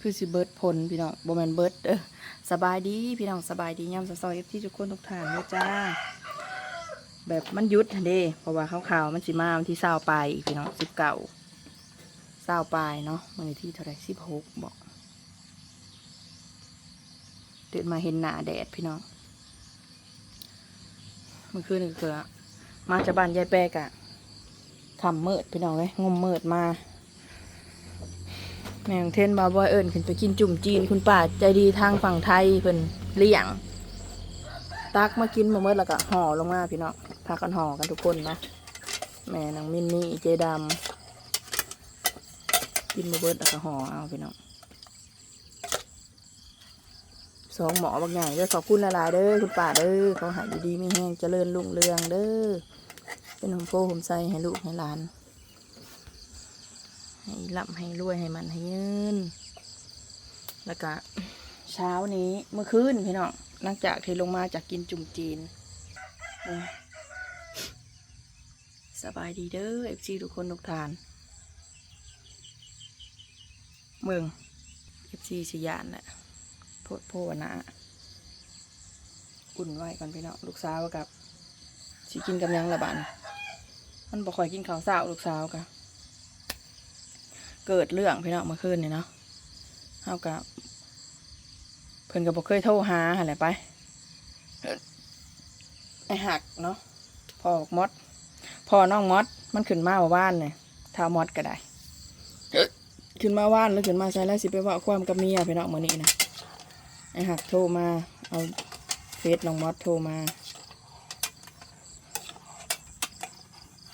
คือสิเบิร์ดพลพี่น้องบ่แมนเบิร์ดเด้อสบายดีพี่น้องสบายดีย่ำซอยๆที่ทุกคนทุกทานเด้อจ้า แบบมันหยุดเด้เพราะว่าข่าวๆมันสิมาวันที่เศร้าไปอีกพี่น้องสิบเก้าเศร้าไปเนาะมันที่เท่าไรสิบหกบอกตื่นมาเห็นหนาแดดพี่น้องเมื่อคืนนี่ก็คือมาจากบ้านยายแปกอะทำเมิดพี่น้องเลยงมเมิดมา แมงเทนบาบอยเอิญขึ้นไปกินจุ่มจีนคุณป้าใจดีทางฝั่งไทยเพิ่นเลี้ยง ตักมากินมาเมื่อแล้วก็ห่อลงมาพี่น้องพากันห่อกันทุกคนเนาะแม่นางมินนี่เจดำกินมาเบิดแล้วก็ห่อเอาพี่น้องสองหมอบางใหญ่เด้อขอบคุณละลายๆเด้อคุณป้าเด้อเขาหายดีๆไม่แห้งเจริญรุ่งเรืองเด้อเป็นหมโพผมใสให้ลูกให้หลาน ให้ร่ำให้รวยให้มันให้เงินแล้วก็เช้านี้เมื่อคืนพี่น้องหลังจากที่ลงมาจากกินจุ่มจีนสบายดีเด้อเอฟซีทุกคนทุกทาน เมืองเอฟซีสยานแหละโพดโพวนะอุ่นไว้ก่อนพี่น้องลูกสาวกับสิกินกับยังละบานมันบ่ค่อยกินข้าวเช้าลูกสาวกับ เกิดเรื่องพี่น้องเมื่อคืนนี่เนาะเฮากับเพิ่นก็บ่เคยโทรหาหั่นแหละไปไอหักเนาะพ่อบอกมดพ่อน้องมดมันขึ้นมาว่าบ้านเนี่ยท้ามดก็ได้ขึ้นมาว่านแล้วขึ้นมาใช้แล้วสิไปว่าความกับเมียพี่น้องมื้อนี้นะไอหักโทรมาเอาเฟซน้องมดโทรมา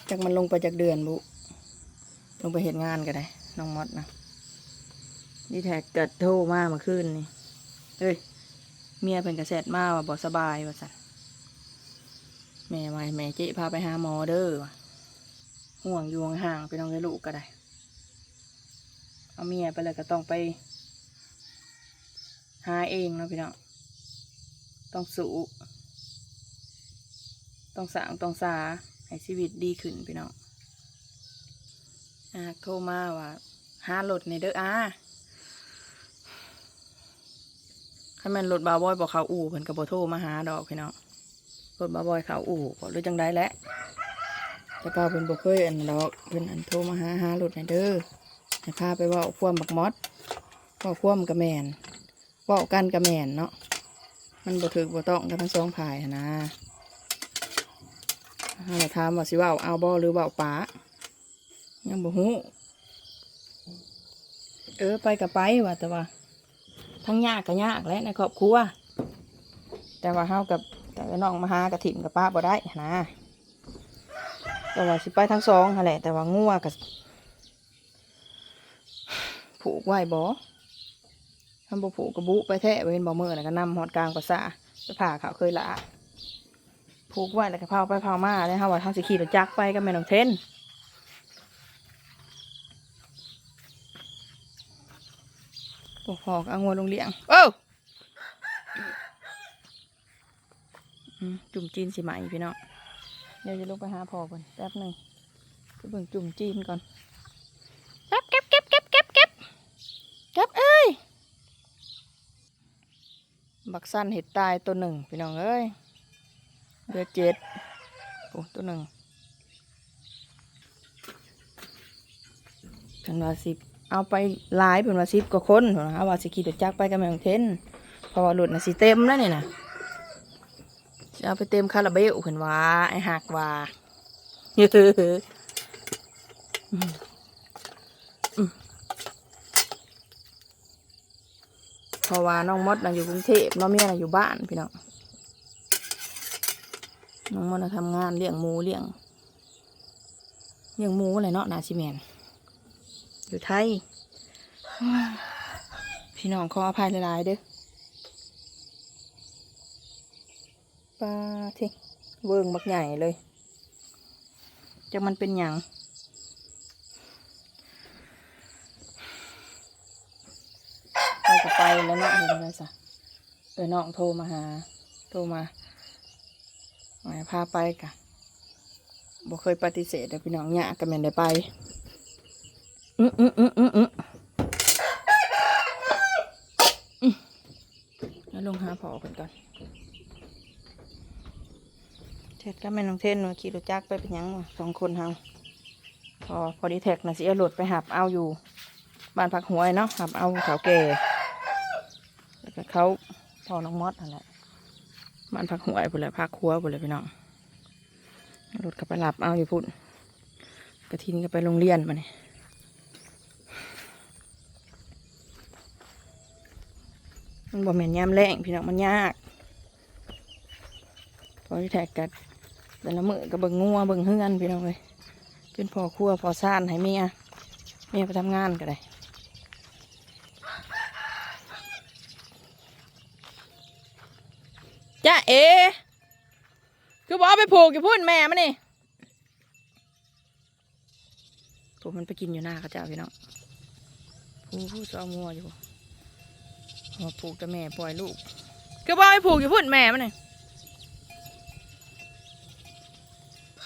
จากมันลงไปจากเดือนบุลงไปเห็นงานก็ได้ น้องมดนะนี่แท็กเกิดโทรมาเมื่อคืนนี่เอ้ย เมียเป็นกระแสดมาว่าบ่สบายว่าสันแม่ไวแม่เจ๊พาไปหาหมอเด้อว่ะห่วงยู่ห่างไปน้องให้ลูกก็ได้ เอาเมียไปเลยก็ต้องไป หาเองเนาะพี่น้องต้องสู้ต้องสางต้องสาให้ชีวิตดีขึ้นพี่น้อง อาโทรมาว่าหารถในเด้ออาถ้าแม่นรถบาบอยบอกเขาอู่เพิ่นก็บ่โทรมาหาดอกพี่น้องรถบาบอยเขาอู่บ่รู้จังได้แหละแต่ก็เพิ่นบ่เคยอันดอกเพิ่นอันโทรมาหาหารถในเด้อให้พาไปว้าความบักมอดว้าความกับแมนว้ากันกับแมนเนาะมันบ่ถูกบ่ต้องกันทั้งสองฝ่ายนะถ้าเราถามว่าสิเว้าเอาบ่หรือว้าป๋า ยังบ่ฮู้เออไปกับไปว่าแต่ว่า ทั้งยากก็ยากแหละในครอบครัวแต่ว่าเฮากับแต่ว่าน้องมาหากระถิ่มกับป้าบ่ได้นะแต่ว่าสิไปทั้งสองแหละ แต่ว่างัวกับผูกไว้บ่ทำบ่ผูกกระบุไปแท้เว้นบ่มือน่ะก็นำหอดกลางภาษาไปผ่าเขาเคยละผูกไว้แล้วก็พาไปพามาแล้วฮาว่าเฮาสิขี่รถจักรไปกับแม่น้องเทน พวกพอกเอางัวลงเลี้ยงเอ้าอืมจุ่มจีนสิไหมพี่น้องเดี๋ยวจะลงไปหาพอก่อนแป๊บหนึ่งไปเบิ่งจุ่มจีนก่อนเก็บเก็บเก็บเก็บเก็บเก็บเก็บเอ้ยบักสั้นเห็ดตายตัวหนึ่งพี่น้องเอ้ยเดือเจ็ดโอ้ตัวหนึ่งกันว่าสิบ เอาไปหลายเป็นว่าสิบกว่าคนเพิ่นว่าว่าสิขี่รถจักรไปกับแม่ของเทนเพราะว่ารถน่ะสิเต็มแล้วนี่นะจะเอาไปเต็มคาราเบลเพิ่นว่าไอ้หักว่าเฮ้ออืมอืมเพราะว่าน้องมดน่ะอยู่กรุงเทพน้องเมียน่ะอยู่บ้านพี่น้องน้องมดน่ะทำงานเลี้ยงหมูเลี้ยงเลี้ยงหมูอะไรเนาะนาชิแมน อยู่ไทย พี่น้องขออภัยหลายๆเด้อปลาที่เวิงบักใหญ่เลยจะมันเป็นอย่างไปก็ไปแล้วเนาะเห็นไหมสะเออน้องโทรมาหา โทรมาหมายพาไปกะบ่เคยปฏิเสธเด้อพี่น้องเนี่ยก็แม่นได้ไป อืมอืมอืมอืมอืมลงหาพอเพิ่นก่อนเท็ดก็แม่น้องเทนว่าขี่รถจักรไปเป็นยังสองคนเฮาพอพอดีแท็กนะสิเอารถไปหับเอาอยู่ บ้านพักหวยเนาะหับเอาเขาแก่แล้วก็เขาพอน้องมอดนั่นแหละบ้านพักหวยพุ่นแหละพักครัวพุ่นแหละพี่น้องรถก็ไปรับเอาอยู่พุ่นกระทินก็ไปโรงเรียนมาเนี่ย มันบ่แม่นยามแรงพี่น้องมันยากพอที่แท็กกันแต่ละมือก็เบิ่งงัวเบิ่งเฮือนพี่น้องเลยเป็นพอครัวพอซ่านให้เมียเมียไปทำงานก็ได้จ้าเอ คือบอกไปผูกอยู่พุ่นแม่มันนี่ผมมันไปกินอยู่หน้าเขาเจ้าพี่น้องผูผู้จะเอางัวอยู่ ผูกกับแม่ปล่อยลูกคือบอกให้ผูกอยู่พุ่นแม่มันนี่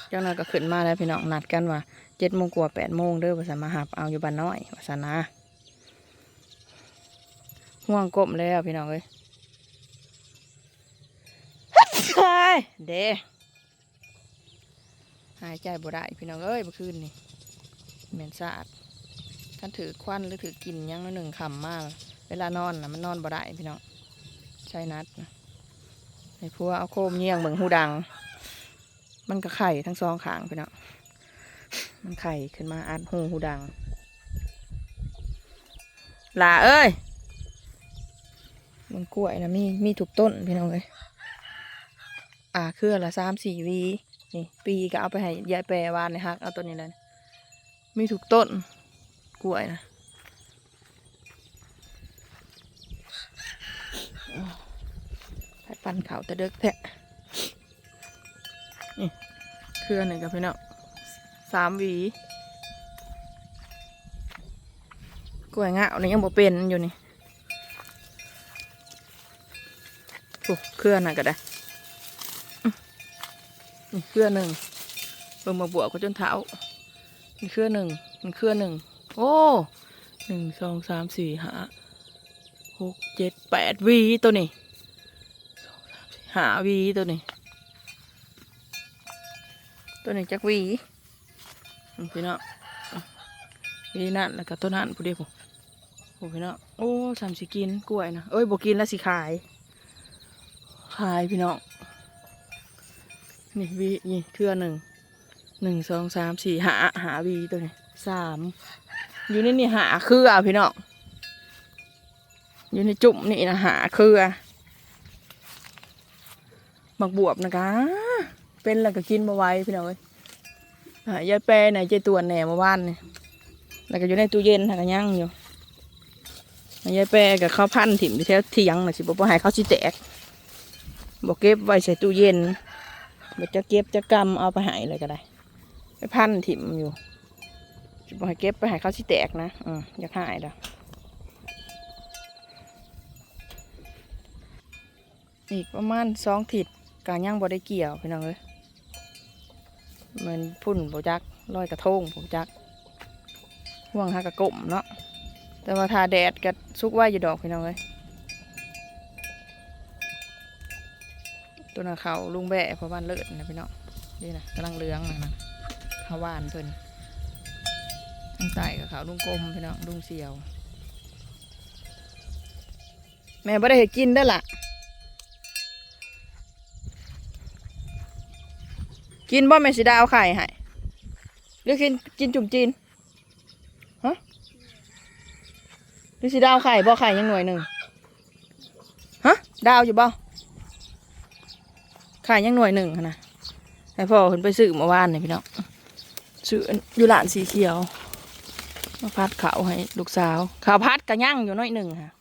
เจ้าหน้าก็ขึ้นมาแล้วพี่น้องนัดกันว่าเจ็ดโมงกว่าแปดโมงเด้อภาษามาหับเอาอยู่บ้านน้อยภาษานาห่วงกลมแล้วพี่น้องเอ้ยใช่เด้หายใจบ่ได้พี่น้องเอ้ยเมื่อคืนนี่เหม็นสะอาดท่านถือควันหรือถือกินยังหนึ่งคำมาก เวลานอนนะมันนอนบ่ได้พี่น้องใช่นัดนะไอ้พวเอาโคมเยี่ยงเบิ่งหูดัง มันก็ไข่ทั้งสองขางพี่น้องมันไข่ขึ้นมาอัดหูหูดังลาเอ้ยมันกล้วยนะมีมีถูกต้นพี่น้องเอ้ยอ่าเครือละสามสี่วีนี่ ปีก็เอาไปให้ยายแปรวานในฮักเอาตัวนี้เลยมีถูกต้นกล้วยนะ ขันเขาแต่เด็กแทะนี่เครือหนึ่งกับพี่น้องสามหวี กล้วยงะอันนี้ยังบ่เป็นอยู่นี่โอ้เครือน่ะก็ได้นี่เครือหนึ่งเบิ่งมาบวกก็จนเท้านี่เครือหนึ่งนี่เครือหนึ่งโอ้หนึ่งสองสามสี่ห้าหกเจ็ดแปดวีตัวนี้ หาวีตัวนี้ ตัวนี้จักวีพี่น้องวีนั่นแล้วก็ต้นนั่นผู้เดียวผมโอ้พี่น้องโอ้สามสิกินกล้วยนะเอ้ยบอกกินแล้วสิขาย ขายพี่น้องนี่วีนี่เครือหนึ่งหนึ่งสองสามสี่หาหาวีตัวนี้สามอยู่ในนี่หาเครือพี่น้องอยู่ในจุ่มนี่นะหาเครือ หมักบวบนะคะ เป็นแล้วก็กินมาไว้พี่น้องเอ้ยายายแปรไหนเจตัวแหน่มาว่านนี่แล้วก็อยู่ในตู้เย็นหากยังอยู่ยายแปรกับข้าวพันถิ่มที่แถวเที่ยงน่ะสิบอกว่าให้เขาสิแตกบอกเก็บไว้ใส่ตู้เย็นเดี๋ยวจะเก็บจะกำเอาไปหายเลยก็ได้ ไปพันถิ่มอยู่จะบอกให้เก็บไปหายเขาวสิแตกนะอืมอยากหายดอกอีกประมาณสองถิด การย่างบ่ได้เกี่ยวพี่น้องเลยมือนพุ่นโบจักลอยกระทงโบจักห่วงหากระกลมเนาะแต่ว่าทาแดดก็ซุกไว้อยู่ดอกพี่น้องเลยตัวน่ะเขาลุงแบะเพราะบ้านเลิศนะพี่น้องนี่นะกำลังเลื้องนะนะขาวานเพิ่นทางใต้กับเขาลุงกลมพี่น้องลุงเสียว แม่บ่ได้เห็ดกินได้อล่ะ กินบ่แม่สิดาเอาไข่ให้หรือกินกินจุ่มจีนฮะหรือสิดาเอาไข่บ่ไข่ยังหน่วยหนึ่งฮะดาวอยู่บ่ไขายยังหน่วยหนึ่งนะให้พ่อขึ้นไปซื้อเมื่อวานนี่พี่น้องซื้ออยู่ร้านสีเขียวมาพัดขาวให้ลูกสาวขาวพัดกระยั่งอยู่หน้อยหนึ่งค่ะ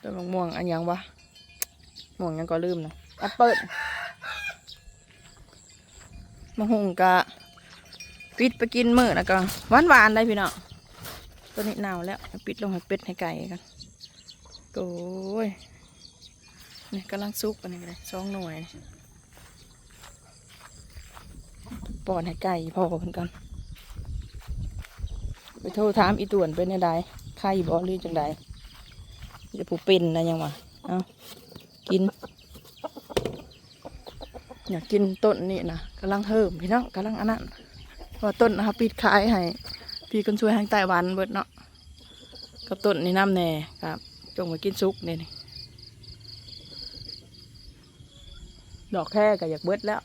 ต้นมะม่วงอันยังวะม่วงยังก็ลืมนะ แอปเปิลมะฮุงกะปิดไปกินมื้อแล้วก็หวานหวานๆได้พี่น้องตัวนี้หนาวแล้วปิดลงให้เป็ดให้ไก่กันโอ้ยนี่กำลังซุกอันนี้เลยสองหน่วยปอนให้ไก่พ่อเพิ่นกัน ไปโทรถามอีต่วนเป็นยังไงไข่บ่หรือจังใดเดี๋ยวผู้เป็นนะยังวะเอากิน อยากกินต้นนี่นะกำลังเฮิมพี่น้องกำลังอันนั้นเพราะว่าต้นนะครับปิดขายให้พี่คนช่วยทางไต้หวันเบิดเนาะกับต้นนี่น้ำแน่ครับ จงมากินซุกนี่นี่ดอกแค่ก็อยากเบิดแล้ว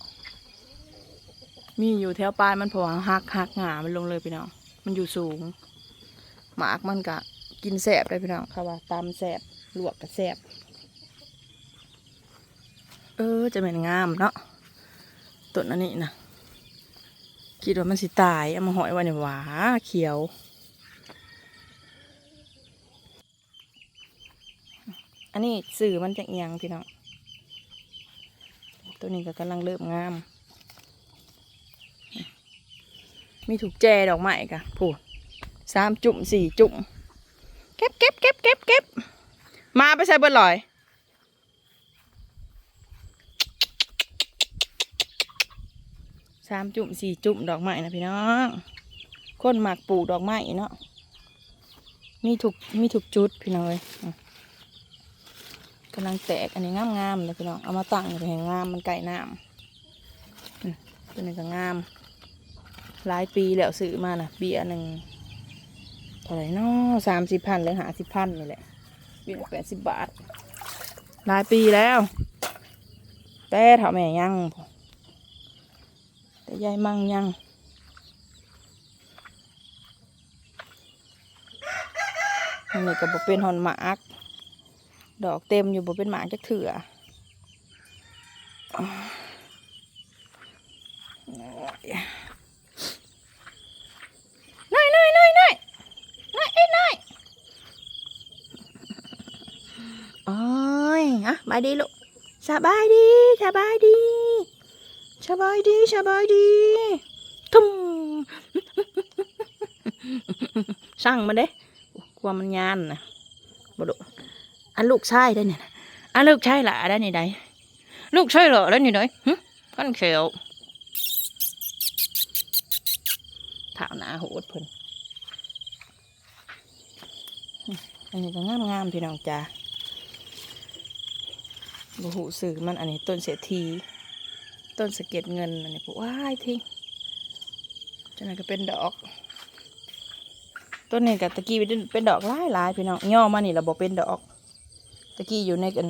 มีอยู่แถวปลายมันเพราะว่าหักหักหงามันลงเลยพี่น้องมันอยู่สูง หมากมันกะกินแสบเลยพี่น้องค่ะว่าตำแสบลวกกับแสบเออจะเป็นงามเนาะ ต้นอันนี้นะคิดว่ามันสิตายเอามาหอยไว้ในหวาเขียวอันนี้สื่อมันจะเอียงพี่น้องตัวนี้ก็กำลังเริ่มงาม มีถูกแจดอกไม้กะพูดสามจุ่มสี่จุ่มเก็บเก็บเก็บเก็บเก็บมาไปใส่เบอร์ลอย สามจุ่มสี่จุ่มดอกไม้นะพี่น้องคนหมักปลูกดอกไม้เนาะมีถูกมีถูกจุดพี่น้องเลยกำลังแตกอันนี้งามงามๆเลยพี่น้องเอามาตั้งเลยแห่งงามมันไก่น้ำตัวนี้ก็งาม หลายปีแล้วซื้อมานะเบียหนึ่งเท่าไหร่นาะสามสิบพันหรือหาสิบพันนี่แหละเบียแปดสิบบาท หลายปีแล้วแต่เท่าแม่ยัง แต่ยายมั่งยังอันนี้ก็บอเป็นหอนหมากดอกเต็มอยู่บอเป็นหมากจักเถื่อน้อยน้อยน้อยน้อยน้อยเอ้ยน้อยโอ้ยอะบายดีลูกสบายดีสบายดี สบายดีสบายดีทุ่มสั่งมาเด้กลัวมันยานนะบดุอันลูกชายได้เนี่ยอันลูกชายหล่ะได้นี่ไดลูกชายเหรอได้นี่ได้หึขันเขียวถาวหนาโหดเพิ่นอันนี้ก็งามงามๆพี่น้องจ้าบูหูสื่อมันอันนี้ต้นเศรษฐี ต้นสะเก็ดเงินอันนี้ปุ๊ว้ายทิ้งจังนั้นก็เป็นดอกต้นนี้กับตะกี้เป็นเป็นดอกหลายหลายพี่น้องย่อมานี่เราบอกเป็นดอก ตะกี้อยู่ในกัน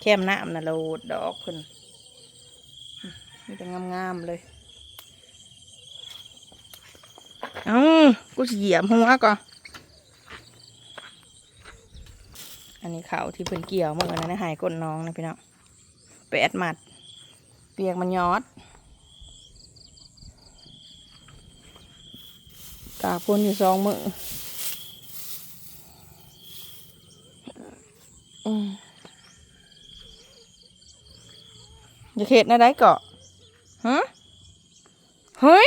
แคมน้ำนะเราดอกเพิ่นมีแต่งามๆเลยเอ้ากูเหยียบหัวก่อนอันนี้เขาที่เพิ่นเกี่ยวเมื่อวันนั้นะหายก้นน้องนะพี่น้องแปดหมัด ปียกมันยอดกาพ่นอยู่สองมืออย่าเข็ดนะได้เกาะฮะเฮ้ย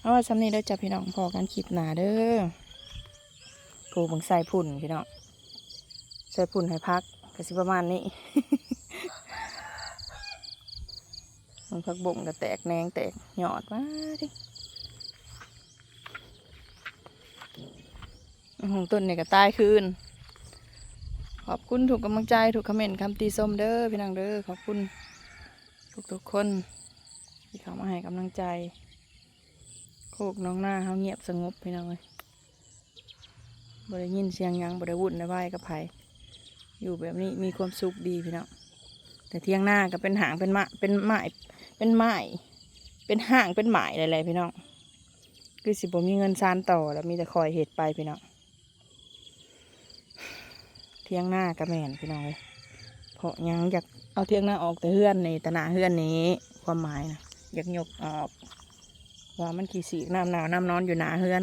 เอาไว้ซ้ำนี้ได้อจ้ะพี่น้องพอกันคลิปหนาเด้อผูบังใส่พุ่นพี่น้องใส่พุ่นให้พัก ก็สิประมาณนี้ มันพักบ่งก็แตกแนงแตกหยอดมาดิอื้อหือต้นนี่ก็ตายคืน ขอบคุณถูกกำลังใจถูกคอมเมนต์คำตีส้มเด้อพี่น้องเด้อขอบคุณทุกๆคนที่เข้ามาให้กำลังใจ โคกน้องหน้าเขาเงียบสงบพี่น้องเลยบริยินเสียงยังบริวุ่นในไหวายกับไผ อยู่แบบนี้มีความสุขดีพี่น้องแต่เที่ยงหน้าก็เป็นหางเป็นไม้เป็นไม้เป็นไม้เป็นห่างเป็นหมายอะไรๆพี่น้องคือสิผมมีเงินซานต่อแล้วมีแต่คอยเหตุไปพี่น้องเที่ยงหน้าก็แมนพี่น้องเลยเพราะยังอยากเอาเที่ยงหน้าออกแต่เฮือนในตนาเฮือนนี้ ความหมายนะอยากยกออกว่ามันขี่สีน้ำหนาวน้ำนอนอยู่หนาเฮือน